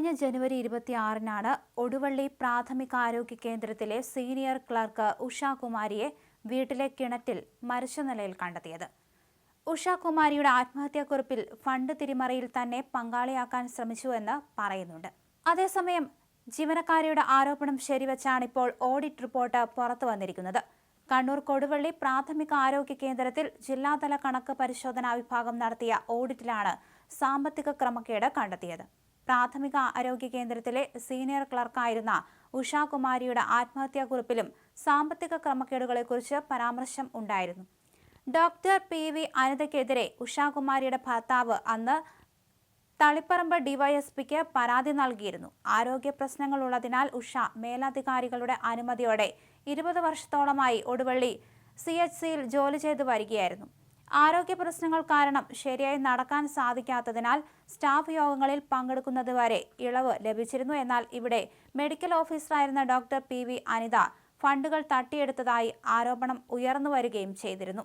കഴിഞ്ഞ ജനുവരി ഇരുപത്തിയാറിനാണ് ഒടുവള്ളി പ്രാഥമിക ആരോഗ്യ കേന്ദ്രത്തിലെ സീനിയർ ക്ലർക്ക് ഉഷാകുമാരിയെ വീട്ടിലെ കിണറ്റിൽ മരിച്ച നിലയിൽ കണ്ടെത്തിയത്. ഉഷാകുമാരിയുടെ ആത്മഹത്യാക്കുറിപ്പിൽ ഫണ്ട് തിരിമറിയിൽ തന്നെ പങ്കാളിയാക്കാൻ ശ്രമിച്ചുവെന്ന് പറയുന്നുണ്ട്. അതേസമയം ജീവനക്കാരിയുടെ ആരോപണം ശരിവെച്ചാണ് ഇപ്പോൾ ഓഡിറ്റ് റിപ്പോർട്ട് പുറത്തു വന്നിരിക്കുന്നത്. കണ്ണൂർ കൊടുവള്ളി പ്രാഥമിക ആരോഗ്യ കേന്ദ്രത്തിൽ ജില്ലാതല കണക്ക് പരിശോധനാ വിഭാഗം നടത്തിയ ഓഡിറ്റിലാണ് സാമ്പത്തിക ക്രമക്കേട് കണ്ടെത്തിയത്. പ്രാഥമിക ആരോഗ്യ കേന്ദ്രത്തിലെ സീനിയർ ക്ലർക്കായിരുന്ന ഉഷാകുമാരിയുടെ ആത്മഹത്യാക്കുറിപ്പിലും സാമ്പത്തിക ക്രമക്കേടുകളെക്കുറിച്ച് പരാമർശം ഉണ്ടായിരുന്നു. ഡോക്ടർ പി വി അനിതയ്ക്കെതിരെ ഉഷാകുമാരിയുടെ ഭർത്താവ് അന്ന് തളിപ്പറമ്പ് ഡിവൈഎസ്പിക്ക് പരാതി നൽകിയിരുന്നു. ആരോഗ്യ പ്രശ്നങ്ങളുള്ളതിനാൽ ഉഷ മേലധികാരികളുടെ അനുമതിയോടെ ഇരുപത് വർഷത്തോളമായി ഒടുവള്ളി സി എച്ച് സിയിൽ ജോലി ചെയ്തു വരികയായിരുന്നു. ആരോഗ്യ പ്രശ്നങ്ങൾ കാരണം ശരിയായി നടക്കാൻ സാധിക്കാത്തതിനാൽ സ്റ്റാഫ് യോഗങ്ങളിൽ പങ്കെടുക്കുന്നതുവരെ ഇളവ് ലഭിച്ചിരുന്നു. എന്നാൽ ഇവിടെ മെഡിക്കൽ ഓഫീസറായിരുന്ന ഡോക്ടർ പി വി അനിത ഫണ്ടുകൾ തട്ടിയെടുത്തതായി ആരോപണം ഉയർന്നു വരികയും ചെയ്തിരുന്നു.